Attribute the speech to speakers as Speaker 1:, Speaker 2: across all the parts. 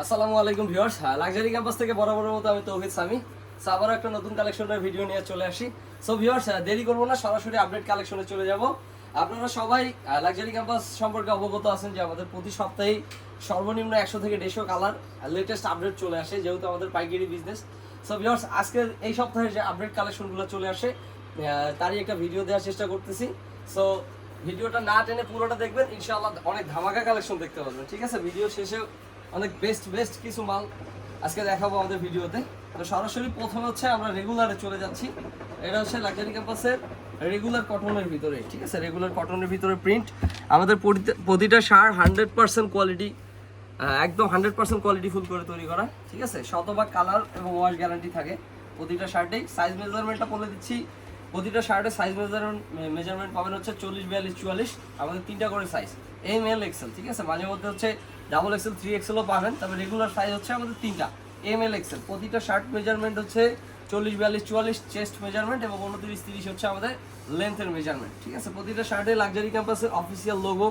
Speaker 1: আসসালামু আলাইকুম viewers. Luxury campus থেকে বরাবরের মতো আমি তৌহিদ সামি। সো একটা নতুন কালেকশনের ভিডিও নিয়ে চলে আসি। সো ভিউয়ার্স দেরি করব না, সরাসরি আপডেট কালেকশনে চলে যাব। আপনারা সবাই লাক্সারি ক্যাম্পাস সম্পর্কে অবগত আছেন যে আমাদের প্রতি সপ্তাহেই সর্বনিম্ন একশো থেকে দেড়শো কালার লেটেস্ট আপডেট চলে আসে, যেহেতু আমাদের পাইকারি বিজনেস সো ভিউয়ার্স আজকের এই সপ্তাহে যে আপডেট কালেকশনগুলো চলে আসে তারই একটা ভিডিও দেওয়ার চেষ্টা করতেছি। সো ভিডিওটা না টেনে পুরোটা দেখবেন, ইনশাআল্লাহ অনেক ধামাকা কালেকশন দেখতে পারবেন, ঠিক আছে? ভিডিও শেষে অনেক বেস্ট বেস্ট কিছু মাল আজকে দেখাবো আমাদের ভিডিওতে। তো সরাসরি প্রথমে হচ্ছে আমরা রেগুলারে চলে যাচ্ছি। এটা হচ্ছে লাক্সারি ক্যাম্পাসের রেগুলার কটনের ভিতরে, ঠিক আছে? রেগুলার কটনের ভিতরে প্রিন্ট আমাদের প্রতিটা- সার হান্ড্রেড পার্সেন্ট কোয়ালিটি একদম হান্ড্রেড পার্সেন্ট কোয়ালিটি ফুল করে তৈরি করা, ঠিক আছে? শতভাগ কালার এবং ওয়াশ গ্যারান্টি থাকে প্রতিটা শার্টেই সাইজ মেজারমেন্টটা বলে দিচ্ছি। প্রতিটা শার্টের সাইজ মেজারমেন্ট মেজারমেন্ট পাবেন হচ্ছে চল্লিশ, বিয়াল্লিশ, চুয়াল্লিশ। আমাদের তিনটা করে সাইজ এম এল এক্সেল ঠিক আছে? মাঝে মধ্যে হচ্ছে ডাবল এক্সেল থ্রি এক্সেলও পাবেন। তবে রেগুলার সাইজ হচ্ছে আমাদের তিনটা। এম এল এক্সেল প্রতিটা শার্ট মেজারমেন্ট হচ্ছে চল্লিশ, বিয়াল্লিশ, চুয়াল্লিশ চেস্ট মেজারমেন্ট এবং উনত্রিশ, তিরিশ হচ্ছে আমাদের লেন্থের মেজারমেন্ট ঠিক আছে? প্রতিটা শার্টে লাক্সারি ক্যাম্পাসের অফিসিয়াল লোগো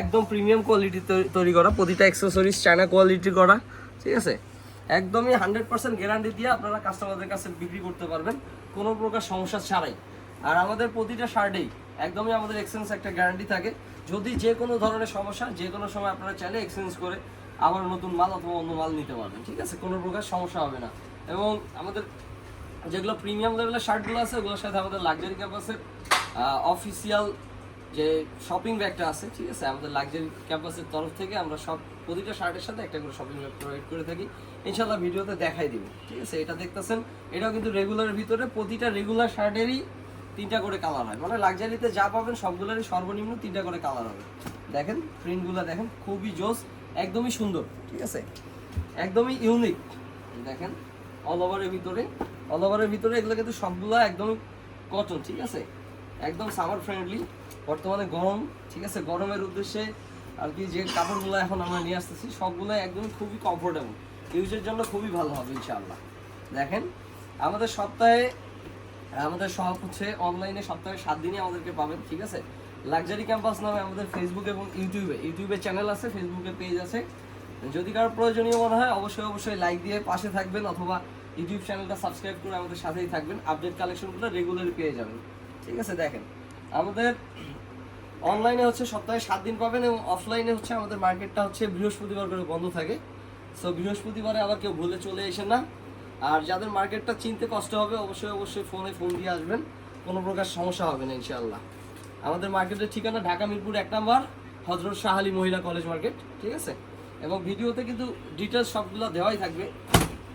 Speaker 1: একদম প্রিমিয়াম কোয়ালিটি তৈরি করা, প্রতিটা অ্যাক্সেসরিজ চায়না কোয়ালিটি করা, ঠিক আছে? একদমই হান্ড্রেড পার্সেন্ট গ্যারান্টি দিয়ে আপনারা কাস্টমারদের কাছে বিক্রি করতে পারবেন। কোনো প্রকার সমস্যা ছাড়াই। আর আমাদের প্রতিটা শার্টেই একদমই আমাদের এক্সচেঞ্জ একটা গ্যারান্টি থাকে। যদি যে কোনো ধরনের সমস্যা, যে কোনো সময় আপনারা চাইলে এক্সচেঞ্জ করে আবার নতুন মাল অথবা অন্য মাল নিতে পারবেন, ঠিক আছে? কোনো প্রকার সমস্যা হবে না। এবং আমাদের যেগুলো প্রিমিয়াম লেভেলের শার্টগুলো আছে, ওগুলোর সাথে আমাদের লাক্সারি ক্যাম্পাসের অফিসিয়াল যে শপিং ব্যাগটা আছে, ঠিক আছে? আমাদের লাক্সারি ক্যাম্পাসের তরফ থেকে আমরা সব প্রতিটা শার্টের সাথে একটা করে শপিং ব্যাগ প্রোভাইড করে থাকি। ইনশাল্লাহ ভিডিওতে দেখাই দিব। ঠিক আছে? এটা দেখতেছেন, এটাও কিন্তু রেগুলারের ভিতরে প্রতিটা রেগুলার শার্টেরই তিনটা করে কালার হয়। মানে লাক্সারিতে যা পাবেন সবগুলোরই সর্বনিম্ন তিনটা করে কালার হবে। দেখেন প্রিন্টগুলো দেখেন, খুবই জোস, একদমই সুন্দর। ঠিক আছে? একদমই ইউনিক দেখেন অল ওভারের ভিতরে অল ওভারের ভিতরে এগুলো কিন্তু সবগুলো একদমই কটন ঠিক আছে? একদম সামার ফ্রেন্ডলি বর্তমানে গরম, ঠিক আছে? গরমের উদ্দেশ্যে আর কি যে কাপড়গুলো এখন আমরা নিয়ে আসতেছি সবগুলো একদম খুবই কমফোর্টেবল ইউজের জন্য খুবই ভালো হবে, ইনশাআল্লাহ। দেখেন, আমাদের সপ্তাহে, আমাদের সব হচ্ছে অনলাইনে সপ্তাহে সাত দিনই আমাদেরকে পাবেন, ঠিক আছে? লাক্সারি ক্যাম্পাস নামে আমাদের ফেসবুক এবং ইউটিউবে ইউটিউবে চ্যানেল আছে ফেসবুকে পেজ আছে। যদি কারও প্রয়োজনীয় মনে হয়, অবশ্যই অবশ্যই লাইক দিয়ে পাশে থাকবেন অথবা ইউটিউব চ্যানেলটা সাবস্ক্রাইব করে আমাদের সাথেই থাকবেন আপডেট কালেকশনগুলো রেগুলারই পেয়ে যাবেন, ঠিক আছে? দেখেন, আমাদের অনলাইনে হচ্ছে সপ্তাহে সাত দিন পাবেন এবং অফলাইনে হচ্ছে আমাদের মার্কেটটা হচ্ছে বৃহস্পতিবার করে বন্ধ থাকে। সো বৃহস্পতিবারে আবার কেউ ভুলে চলে এসে না। আর যাদের মার্কেটটা চিনতে কষ্ট হবে অবশ্যই অবশ্যই ফোনে ফোন দিয়ে আসবেন। কোনো প্রকার সমস্যা হবে না ইনশাআল্লাহ। আমাদের মার্কেটের ঠিকানা ঢাকা মিরপুর এক নম্বর হজরত শাহ আলী মহিলা কলেজ মার্কেট ঠিক আছে? এবং ভিডিওতে কিন্তু ডিটেলস সবগুলো দেওয়াই থাকবে।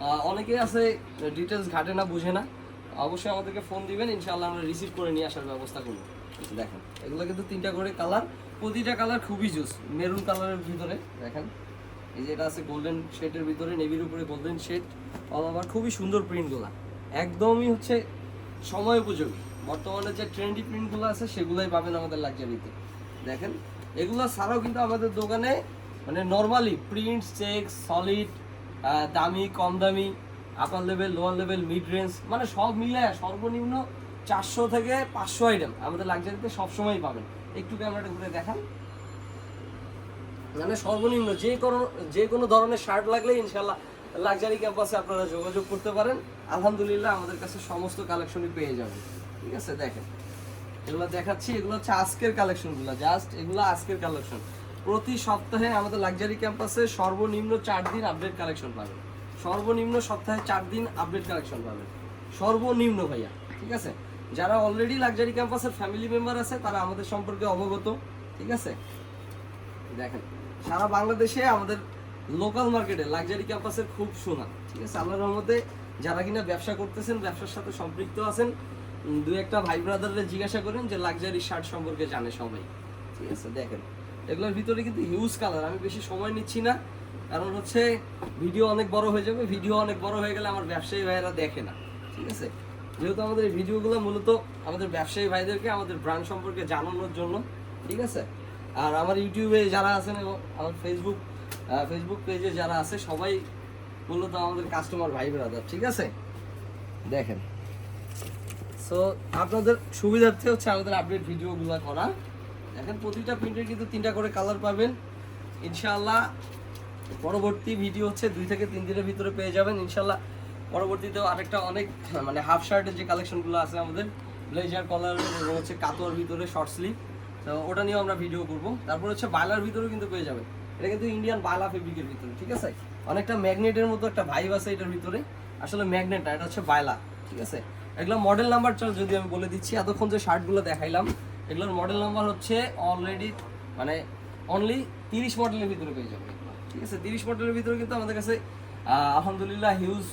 Speaker 1: আহ, অনেকেই আছে ডিটেলস ঘাটে না বুঝে না। অবশ্যই আমাদেরকে ফোন দিবেন ইনশাআল্লাহ আমরা রিসিভ করে নিয়ে আসার ব্যবস্থা করব। দেখেন এগুলো কিন্তু তিনটা করে কালার প্রতিটা কালার খুবই জুস মেরুন কালারের ভিতরে দেখেন। এই আছে গোল্ডেন শেডের ভিতরে নেভির উপরে গোল্ডেন শেড অল ওভার খুবই সুন্দর প্রিন্টগুলো একদমই হচ্ছে সময় উপযোগী। বর্তমানে যে ট্রেন্ডি প্রিন্টগুলো আছে, সেগুলোই পাবেন আমাদের লাক্সারিতে দেখেন, এগুলো ছাড়াও কিন্তু আমাদের দোকানে মানে নর্মালি প্রিন্ট চেক সলিড দামি, কম দামি upper level lower level mid range মানে সব মিলে সর্বনিম্ন চারশো থেকে পাঁচশো আইটেম আমাদের লাক্সারিতে সবসময়ই পাবেন। একটু ক্যামেরাটা ঘুরে দেখান। মানে সর্বনিম্ন যে কোনো যে কোনো ধরনের শার্ট লাগলে ইনশাল্লাহ লাক্সারি ক্যাম্পাসে আপনারা যোগাযোগ করতে পারেন। আলহামদুলিল্লাহ আমাদের কাছে সমস্ত কালেকশনই পেয়ে যাবেন। ঠিক আছে, দেখেন। এগুলো দেখাচ্ছি, এগুলো হচ্ছে আজকের কালেকশনগুলো জাস্ট এগুলো আজকের কালেকশন প্রতি সপ্তাহে আমাদের লাক্সারি ক্যাম্পাসে সর্বনিম্ন চার দিন আপডেট কালেকশন পাবেন। সর্বনিম্ন সপ্তাহে চার দিন আপডেট কালেকশন পাবেন। সর্বনিম্ন ভাইয়া, ঠিক আছে? যারা অলরেডি লাক্সারি ক্যাম্পাসের ফ্যামিলি মেম্বার আছে, তারা আমাদের সম্পর্কে অবগত, ঠিক আছে? দেখেন। সারা বাংলাদেশে আমাদের লোকাল মার্কেটে লাক্সারি ক্যাম্পাসের খুব সুনাম ঠিক আছে? আল্লাহর রহমতে যারা কিনা ব্যবসা করতেছেন, ব্যবসার সাথে সম্পৃক্ত আছেন দু একটা ভাই ব্রাদাররা জিজ্ঞাসা করেন যে লাক্সারি শার্ট সম্পর্কে জানে সবাই, ঠিক আছে? দেখেন, এগুলোর ভিতরে কিন্তু হিউজ কালার আমি বেশি সময় নিচ্ছি না, কারণ হচ্ছে ভিডিও অনেক বড় হয়ে যাবে ভিডিও অনেক বড় হয়ে গেলে আমার ব্যবসায়ী ভাইয়েরা দেখে না, ঠিক আছে? যেহেতু আমাদের এই ভিডিওগুলো মূলত আমাদের ব্যবসায়ী ভাইদেরকে আমাদের ব্র্যান্ড সম্পর্কে জানানোর জন্য, ঠিক আছে? আর আমার ইউটিউবে যারা আছেন আমার ফেসবুক ফেসবুক পেজে যারা আছে, সবাই মূলত আমাদের কাস্টমার ভাই ব্রাদার ঠিক আছে? দেখেন। সো আপনাদের সুবিধার্থে হচ্ছে আমাদের আপডেট ভিডিওগুলো করা। দেখেন, প্রতিটা প্রিন্টের কিন্তু তিনটা করে কালার পাবেন। ইনশাআল্লাহ পরবর্তী ভিডিও হচ্ছে দুই থেকে তিন দিনের ভিতরে পেয়ে যাবেন। ইনশাল্লাহ পরবর্তীতেও আরেকটা অনেক মানে হাফ শার্টের যে কালেকশনগুলো আছে আমাদের ব্লেজার কলার হচ্ছে কাতোয়ার ভিতরে শর্ট স্লিভ তো ওটা নিয়েও আমরা ভিডিও করব। তারপর হচ্ছে বাইলার ভিতরেও কিন্তু পেয়ে যাবেন এটা কিন্তু ইন্ডিয়ান বায়লা ফেব্রিকের ভিতরে, ঠিক আছে? অনেকটা ম্যাগনেটের মতো একটা ভাইব আছে এটার ভিতরে। আসলে ম্যাগনেট না, এটা হচ্ছে বায়লা ঠিক আছে? এগুলো মডেল নাম্বার চল, যদি আমি বলে দিচ্ছি, এতক্ষণ যে শার্টগুলো দেখাইলাম, এগুলোর মডেল নাম্বার হচ্ছে অলরেডি মানে অনলি তিরিশ মডেলের ভিতরে পেয়ে যাবে ঠিক আছে? তিরিশ মডেলের ভিতরে কিন্তু আমাদের কাছে আলহামদুলিল্লাহ হিউজ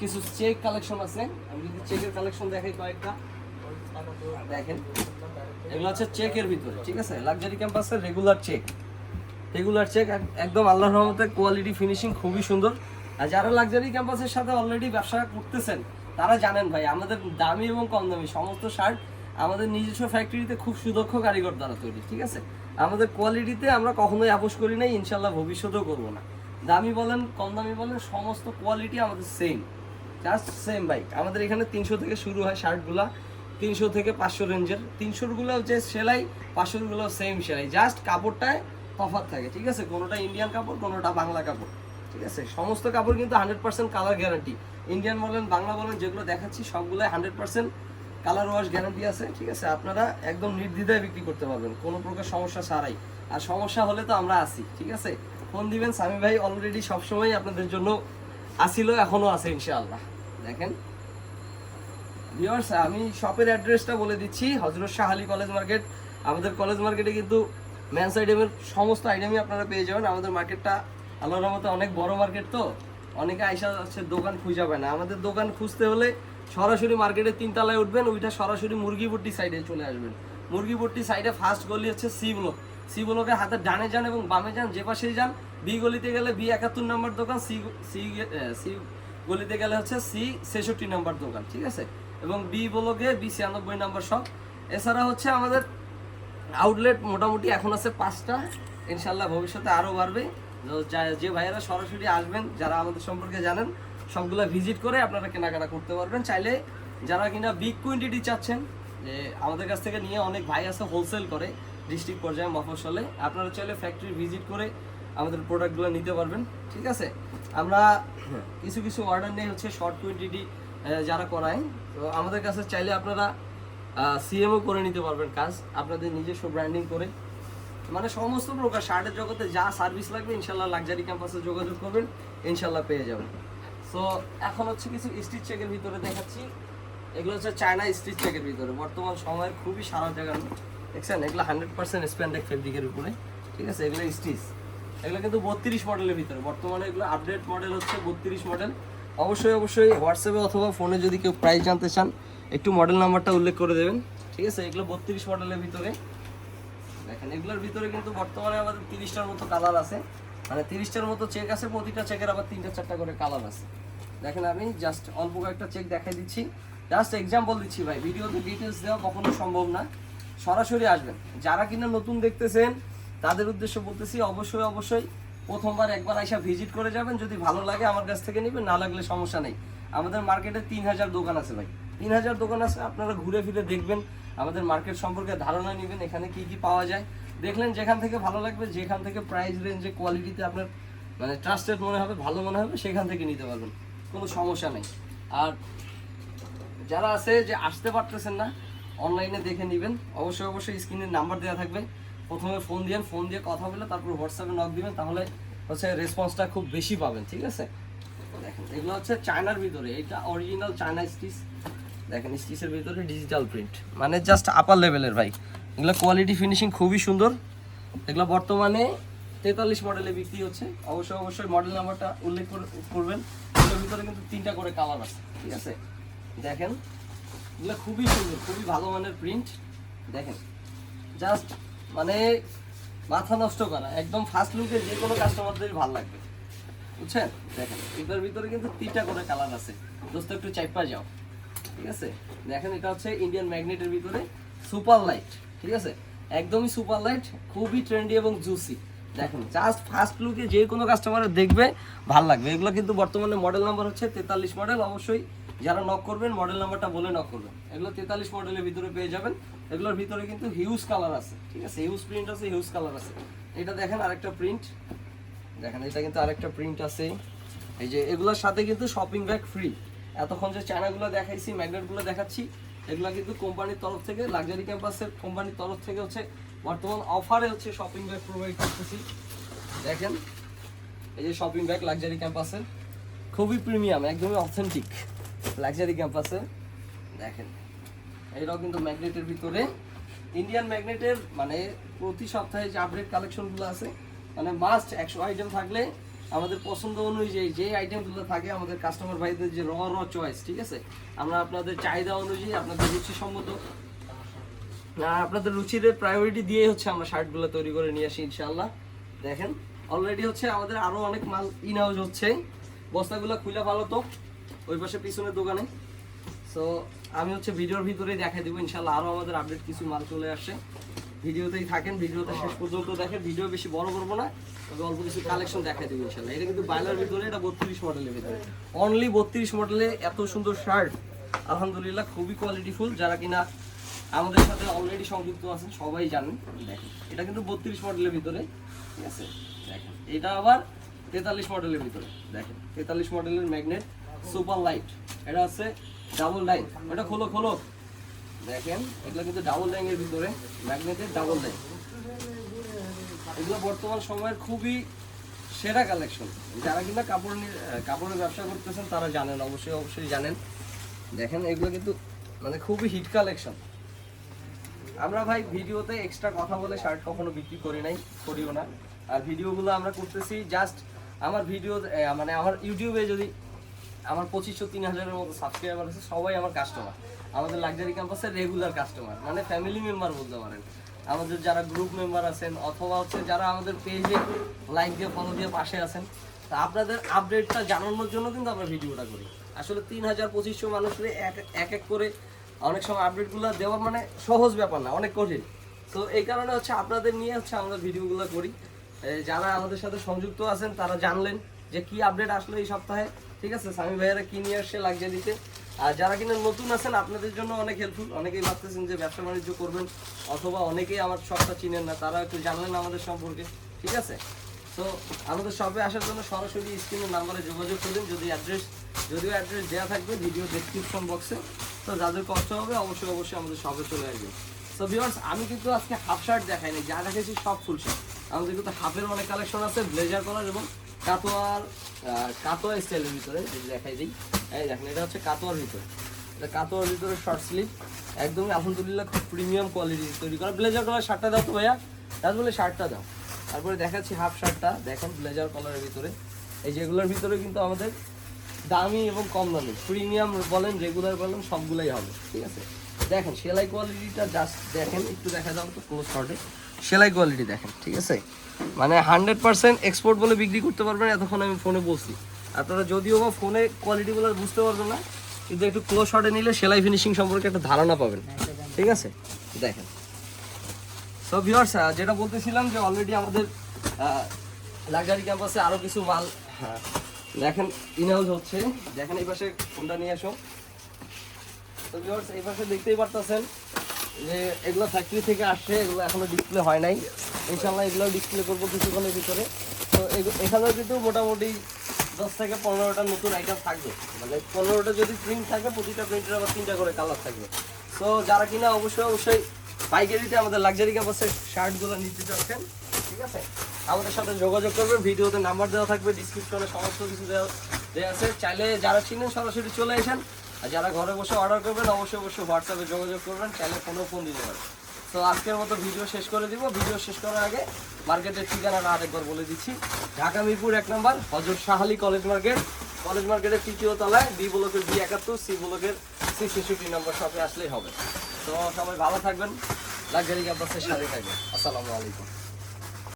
Speaker 1: কিছু চেক কালেকশন আছে। আমি যদি চেকের কালেকশন দেখাই কয়েকটা। দেখেন, এগুলো হচ্ছে চেকের ভিতরে, ঠিক আছে? লাক্সারি ক্যাম্পাসের রেগুলার চেক রেগুলার চেক একদম আল্লাহর রহমতের কোয়ালিটি ফিনিশিং খুবই সুন্দর। আর যারা লাক্সারি ক্যাম্পাসের সাথে অলরেডি ব্যবসা করতেছেন, তারা জানেন ভাই, আমাদের দামি এবং কম দামি, সমস্ত শার্ট আমাদের নিজস্ব ফ্যাক্টরিতে খুব সুদক্ষ কারিগর দ্বারা তৈরি, ঠিক আছে? আমাদের কোয়ালিটিতে আমরা কখনোই আপোষ করি নাই ইনশাল্লাহ ভবিষ্যতেও করব না। দামি বলেন, কম দামি বলেন, সমস্ত কোয়ালিটি আমাদের সেম জাস্ট সেম বাইক আমাদের এখানে তিনশো থেকে শুরু হয় শার্টগুলা তিনশো থেকে পাঁচশো রেঞ্জের। তিনশোরগুলো যে সেলাই পাঁচশোরগুলো সেম সেলাই। জাস্ট কাপড়টায় তফাত থাকে, ঠিক আছে? কোনোটা ইন্ডিয়ান কাপড়, কোনোটা বাংলা কাপড়, ঠিক আছে? সমস্ত কাপড় কিন্তু hundred percent colour guarantee Indian বলেন, বাংলা বলেন, যেগুলো দেখাচ্ছি, সবগুলোই hundred percent colour wash guarantee আছে, ঠিক আছে? আপনারা একদম নির্দ্বিধায় বিক্রি করতে পারবেন, কোনো প্রকার সমস্যা ছাড়াই। আর সমস্যা হলে তো আমরা আছি, ঠিক আছে? ফোন দিবেন স্বামী ভাই অলরেডি সবসময় আপনাদের জন্য আসিল, এখনও আছে, ইনশাআল্লাহ। দেখেন ভিউয়ার্স আমি শপের অ্যাড্রেসটা বলে দিচ্ছি, হজরত শাহ আলী কলেজ মার্কেট আমাদের কলেজ মার্কেটে কিন্তু ম্যানস আইটেমের সমস্ত আইটেমই আপনারা পেয়ে যাবেন। আমাদের মার্কেটটা আল্লাহর রহমতে অনেক বড় মার্কেট তো। অনেকে আইসা হচ্ছে দোকান খুঁজে পায় না। আমাদের দোকান খুঁজতে হলে সরাসরি মার্কেটের তিনতলায় উঠবেন, ওইটা সরাসরি মুরগিপট্টি সাইডে চলে আসবেন। মুরগিপট্টি সাইডে ফার্স্ট গলি হচ্ছে সি ব্লক সি ব্লকের হাতে ডানে যান এবং বামে যান, যে পাশেই যান বি গলিতে গেলে বি একাত্তর নম্বর দোকান সি সি সি গলিতে গেলে হচ্ছে সি ছেষট্টি নম্বর দোকান, ঠিক আছে? এবং বি ব্লকে বি ছিয়ানব্বই নম্বর শপ এছাড়া হচ্ছে আমাদের আউটলেট মোটামুটি এখন আছে পাঁচটা। ইনশাল্লাহ ভবিষ্যতে আরও বাড়বে। যে ভাইয়েরা সরাসরি আসবেন, যারা আমাদের সম্পর্কে জানেন, সবগুলো ভিজিট করে আপনারা কেনাকাটা করতে পারবেন। চাইলে যারা কিনা বিগ কোয়ান্টিটি চাচ্ছেন, যে আমাদের কাছ থেকে নিয়ে অনেক ভাই আছে হোলসেল করে ডিস্ট্রিক্ট পর্যায়ে মফসলে আপনারা চাইলে ফ্যাক্টরি ভিজিট করে আমাদের প্রোডাক্টগুলো নিতে পারবেন। ঠিক আছে? আমরা কিছু কিছু অর্ডার নেই, হচ্ছে শর্ট কোয়ান্টিটি যারা করায়, তো আমাদের কাছে চাইলে আপনারা সিএমও করে নিতে পারবেন কাজ, আপনাদের নিজস্ব ব্র্যান্ডিং করে। মানে সমস্ত প্রকার শার্টের জগতে যা সার্ভিস লাগবে ইনশাল্লাহ লাক্সারি ক্যাম্পাসে যোগাযোগ করবেন ইনশাল্লাহ পেয়ে যাবেন। সো এখন হচ্ছে কিছু স্টিচ চেকের ভিতরে দেখাচ্ছি। এগুলো হচ্ছে চায়না স্টিচ চেকের ভিতরে। বর্তমান সময়ের খুবই সারা জায়গা। দেখছেন, এগুলো হান্ড্রেড পার্সেন্ট স্প্যান্ডেক ফেব্রিকের উপরে। ঠিক আছে, এগুলো স্টিচ এগুলো কিন্তু বত্রিশ মডেলের ভিতরে। বর্তমানে এগুলো আপডেট মডেল হচ্ছে বত্রিশ মডেল অবশ্যই অবশ্যই হোয়াটসঅ্যাপে অথবা ফোনে যদি কেউ প্রাইস জানতে চান, একটু মডেল নাম্বারটা উল্লেখ করে দেবেন। ঠিক আছে? এগুলো বত্রিশ মডেলের ভিতরে। দেখেন, এগুলোর ভিতরে কিন্তু বর্তমানে আমাদের তিরিশটার মতো কালার আছে। মানে তিরিশটার মতো চেক আছে, প্রতিটা চেকের আবার তিনটা, চারটা করে কালার আছে। দেখেন, আমি জাস্ট অল্প কয়েকটা চেক দেখাই দিচ্ছি। জাস্ট এক্সাম্পল দিচ্ছি ভাই, ভিডিওতে ডিটেলস দেওয়া কখনো সম্ভব না। সরাসরি আসবেন। যারা কিনা নতুন দেখতেছেন, তাদের উদ্দেশ্য বলতেছি, অবশ্যই অবশ্যই প্রথমবার একবার আইসা ভিজিট করে যাবেন, যদি ভালো লাগে আমার কাছ থেকে নেবেন, না লাগলে সমস্যা নেই। আমাদের মার্কেটে তিন হাজার দোকান আছে ভাই। তিন হাজার দোকান আছে, আপনারা ঘুরে ফিরে দেখবেন, আমাদের মার্কেট সম্পর্কে ধারণা নেবেন, এখানে কি কি পাওয়া যায়। দেখলেন যেখান থেকে ভালো লাগবে, যেখান থেকে প্রাইস রেঞ্জে কোয়ালিটিতে আপনার মানে ট্রাস্টেড মনে হবে, ভালো মনে হবে, সেখান থেকে নিতে পারবেন। কোনো সমস্যা নেই। আর যারা আছে যে আসতে পারতেছেন না অনলাইনে দেখে নেবেন। অবশ্যই অবশ্যই স্ক্রিনের নাম্বার দেওয়া থাকবে। প্রথমে ফোন দিয়েন ফোন দিয়ে কথা বলে তারপর হোয়াটসঅ্যাপে নক দিবেন, তাহলে হচ্ছে রেসপন্সটা খুব বেশি পাবেন, ঠিক আছে? দেখেন, এগুলো হচ্ছে চায়নার ভিতরে, এটা অরিজিনাল চায়না স্টিচ। দেখেন, স্টিচের ভিতরে ডিজিটাল প্রিন্ট মানে জাস্ট আপার লেভেলের ভাই। এগুলো কোয়ালিটি ফিনিশিং খুবই সুন্দর। এগুলো বর্তমানে তেতাল্লিশ মডেলে বিক্রি হচ্ছে। অবশ্যই অবশ্যই মডেল নাম্বারটা উল্লেখ করে- করবেন। এগুলোর ভিতরে কিন্তু তিনটা করে কালার আছে, ঠিক আছে? দেখেন, এগুলো খুবই সুন্দর, খুবই ভালো মানের প্রিন্ট দেখেন জাস্ট মানে মাথা নষ্ট করা, একদম ফার্স্ট লুকে যে কোনো কাস্টমারদের ভালো লাগবে। বুঝছেন? দেখেন, এটার ভিতরে কিন্তু তিনটা করে কালার আছে। দোস্ত, একটু চাইপা যাও। ঠিক আছে? দেখেন, এটা হচ্ছে ইন্ডিয়ান ম্যাগনেটের ভিতরে সুপার লাইট ঠিক আছে? একদমই সুপার লাইট খুবই ট্রেন্ডি এবং জুসি দেখেন জাস্ট ফার্স্ট লুকে যে কোনো কাস্টমার দেখবে, ভালো লাগবে। এগুলো কিন্তু বর্তমানে মডেল নাম্বার হচ্ছে তেতাল্লিশ মডেল অবশ্যই যারা নক করবেন মডেল নাম্বারটা বলে নক করবেন। এগুলো তেতাল্লিশ মডেলের ভিতরে পেয়ে যাবেন। এগুলোর ভিতরে কিন্তু হিউজ কালার আছে, ঠিক আছে? হিউজ প্রিন্ট আছে হিউজ কালার আছে। এটা দেখেন আরেকটা প্রিন্ট দেখেন, এটা কিন্তু আরেকটা প্রিন্ট আছে। এই যে এগুলোর সাথে কিন্তু শপিং ব্যাগ ফ্রি এতক্ষণ যে চায়নাগুলো দেখাইছি ম্যাগনেটগুলো দেখাচ্ছি, এগুলো কিন্তু কোম্পানির তরফ থেকে লাক্সারি ক্যাম্পাসের কোম্পানির তরফ থেকে হচ্ছে বর্তমান অফারে হচ্ছে শপিং ব্যাগ প্রোভাইড করতেছি। দেখেন, এই যে শপিং ব্যাগ লাক্সারি ক্যাম্পাসের খুবই প্রিমিয়াম একদমই অথেন্টিক লাক্সারি ক্যাম্পাসে দেখেন এটাও কিন্তু ম্যাগনেটের ভিতরে। ইন্ডিয়ান ম্যাগনেটের মানে প্রতি সপ্তাহে যে আপডেট কালেকশনগুলো আছে মানে মাস্ট একশো আইটেম থাকলে আমাদের পছন্দ অনুযায়ী যে আইটেমগুলো থাকে আমাদের কাস্টমার ভাইদের যে র র চয়েস ঠিক আছে? আমরা আপনাদের চাহিদা অনুযায়ী আপনাদের রুচি সম্মত আর আপনাদের রুচির প্রায়োরিটি দিয়ে হচ্ছে আমরা শার্টগুলো তৈরি করে নিয়ে আসি ইনশাল্লাহ দেখেন অলরেডি হচ্ছে আমাদের আরও অনেক মাল ইন হাউস হচ্ছে। বস্তাগুলো খুলে ভালো তো, ওই পাশে পিছনের দোকানে। সো আমি হচ্ছে ভিডিওর ভিতরেই দেখাই দেবো, ইনশাআল্লাহ আরও আমাদের আপডেট কিছু মাল চলে আসছে। ভিডিওতেই থাকেন ভিডিওতে শেষ পর্যন্ত দেখেন। ভিডিও বেশি বড় করব না, তবে অল্প কিছু কালেকশন দেখাই দেবো ইনশাআল্লাহ। এটা কিন্তু বাইলার ভিতরে, এটা বত্রিশ মডেলের ভিতরে। অনলি বত্রিশ মডেলে এত সুন্দর শার্ট আলহামদুলিল্লাহ খুবই কোয়ালিটিফুল যারা কিনা আমাদের সাথে অলরেডি সংযুক্ত আছেন, সবাই জানেন। দেখেন, এটা কিন্তু বত্রিশ মডেলের ভিতরে, ঠিক আছে? দেখেন, এটা আবার তেতাল্লিশ মডেলের ভিতরে। দেখেন, তেতাল্লিশ মডেলের ম্যাগনেট সুপার লাইট এটা হচ্ছে ডাবল লাইন এটা খোলো খোলো। দেখেন, এগুলো কিন্তু ডাবল লাইন এর ভিতরে ম্যাগনেটের ডাবল লাইন এগুলো বর্তমান সময়ের খুবই সেরা কালেকশন যারা কিনা কাপড় কাপড়ের ব্যবসা করতেছেন, তারা জানেন, অবশ্যই অবশ্যই জানেন। দেখেন, এগুলো কিন্তু মানে খুবই হিট কালেকশন আমরা ভাই ভিডিওতে এক্সট্রা কথা বলে শার্ট কখনো বিক্রি করি নাই, করিও না। আর ভিডিওগুলো আমরা করতেছি জাস্ট আমার ভিডিও মানে আমার ইউটিউবে যদি আমার পঁচিশশো, তিন হাজারের মতো সাবস্ক্রাইবার আছে, সবাই আমার কাস্টমার আমাদের লাক্সারি ক্যাম্পাসের রেগুলার কাস্টমার মানে ফ্যামিলি মেম্বার বলতে পারেন। আমাদের যারা গ্রুপ মেম্বার আছেন, অথবা হচ্ছে যারা আমাদের পেজে লাইক দিয়ে ফলো দিয়ে পাশে আছেন, তা আপনাদের আপডেটটা জানানোর জন্য কিন্তু আমরা ভিডিওটা করি। আসলে তিন হাজার, পঁচিশশো মানুষের এক এক করে অনেক সময় আপডেটগুলো দেওয়া মানে সহজ ব্যাপার না, অনেক কঠিন। তো এই কারণে হচ্ছে আপনাদের নিয়ে হচ্ছে আমরা ভিডিওগুলো করি। যারা আমাদের সাথে সংযুক্ত আছেন, তারা জানলেন যে কি আপডেট আসলো এই সপ্তাহে। ঠিক আছে, স্বামী ভাইয়েরা কি নিয়ে আসছে লাগিয়ে দিতে। আর যারা কিনা নতুন আছেন, আপনাদের জন্য অনেক হেল্পফুল অনেকেই ভাবতেছেন যে ব্যবসা বাণিজ্য করবেন, অথবা অনেকেই আমার শপটা চিনেন না তারা একটু জানলেন আমাদের সম্পর্কে, ঠিক আছে? তো আমাদের শপে আসার জন্য সরাসরি স্ক্রিনের নাম্বারে যোগাযোগ করবেন, যদি অ্যাড্রেস যদিও অ্যাড্রেস দেওয়া থাকবে ভিডিও ডেসক্রিপশন বক্সে তো যাদের কষ্ট হবে, অবশ্যই অবশ্যই আমাদের শপে চলে আসবেন। তো ভিউয়ার্স আমি কিন্তু আজকে হাফ শার্ট দেখাইনি, যা দেখেছি সব ফুল শার্ট আমাদের কিন্তু হাফের অনেক কালেকশন আছে ব্লেজার কলার এবং কাতোয়ার কাতোয়া স্টাইলের ভিতরে যদি দেখাই দিই, এই দেখেন, এটা হচ্ছে কাতোয়ার ভিতরে। এটা কাতোয়ার ভিতরে শর্ট স্লিপ একদমই আলহামদুলিল্লাহ খুব প্রিমিয়াম কোয়ালিটি তৈরি করা। ব্লেজার কলার শার্টটা দাও তো ভাইয়া। তার বলে শার্টটা দাও। তারপরে দেখাচ্ছি হাফ শার্টটা দেখেন ব্লেজার কলারের ভিতরে। এই যেগুলোর ভিতরে কিন্তু আমাদের দামি এবং কম দামি। প্রিমিয়াম বলেন রেগুলার বলেন, সবগুলোই হবে। ঠিক আছে? দেখেন সেলাই কোয়ালিটিটা জাস্ট দেখেন একটু দেখা যাও তো ক্লোজ শর্টে সেলাই কোয়ালিটি দেখেন ঠিক আছে? মানে হান্ড্রেড পার্সেন্ট এক্সপোর্ট বলে বিক্রি করতে পারবেন এতক্ষণ আমি ফোনে বলছি। আপনারা যদিও বা ফোনে কোয়ালিটিগুলো বুঝতে পারবেন না কিন্তু একটু ক্লোজ শর্টে নিলে সেলাই ফিনিশিং সম্পর্কে একটা ধারণা পাবেন। ঠিক আছে? দেখেন। তো ভিউয়ার্স যেটা বলতেছিলাম যে অলরেডি আমাদের লাক্সারি ক্যাম্পাসে আরও কিছু মাল হ্যাঁ, দেখেন ইনহাউস হচ্ছে। দেখেন এই পাশে ফোনটা নিয়ে আসো। তো এই পাশে দেখতেই পারতেছেন যে এগুলো থেকে আসছে এগুলো এখনও ডিসপ্লে হয় নাই। এগুলো ডিসপ্লে করব কিছুক্ষণের ভিতরে। তো কিন্তু মোটামুটি দশ থেকে পনেরোটা নতুন থাকবে। মানে পনেরোটা যদি প্রিন্ট থাকে, প্রতিটা প্রিন্টের আবার তিনটা করে থাকবে। যারা কিনা অবশ্যই অবশ্যই পাইকারিতে আমাদের লাক্সারি ক্যাম্পাসের শার্টগুলো ঠিক আছে? আমাদের সাথে যোগাযোগ ভিডিওতে নাম্বার দেওয়া থাকবে ডিসক্রিপশনে সমস্ত কিছু দেওয়া দেওয়া আছে। চাইলে যারা চিনেন, সরাসরি চলে আসেন। আর যারা ঘরে বসে অর্ডার করবেন, অবশ্যই অবশ্যই হোয়াটসঅ্যাপে যোগাযোগ করবেন চাইলে ফোনেও ফোন দিতে পারেন তো আজকের মতো ভিডিও শেষ করে দিব। ভিডিও শেষ করার আগে মার্কেটের ঠিকানাটা আরেকবার বলে দিচ্ছি। ঢাকা মিরপুর এক নম্বর হজর শাহালি কলেজ মার্কেট কলেজ মার্কেটের তৃতীয় তলায় বি ব্লকের বি একাত্তর, সি ব্লকের সি ছেষট্টি নম্বর শপে আসলেই হবে। তো সবাই ভালো থাকবেন। লাক্সারি ক্যাম্পাসের সাথে থাকবেন। আসসালামু আলাইকুম।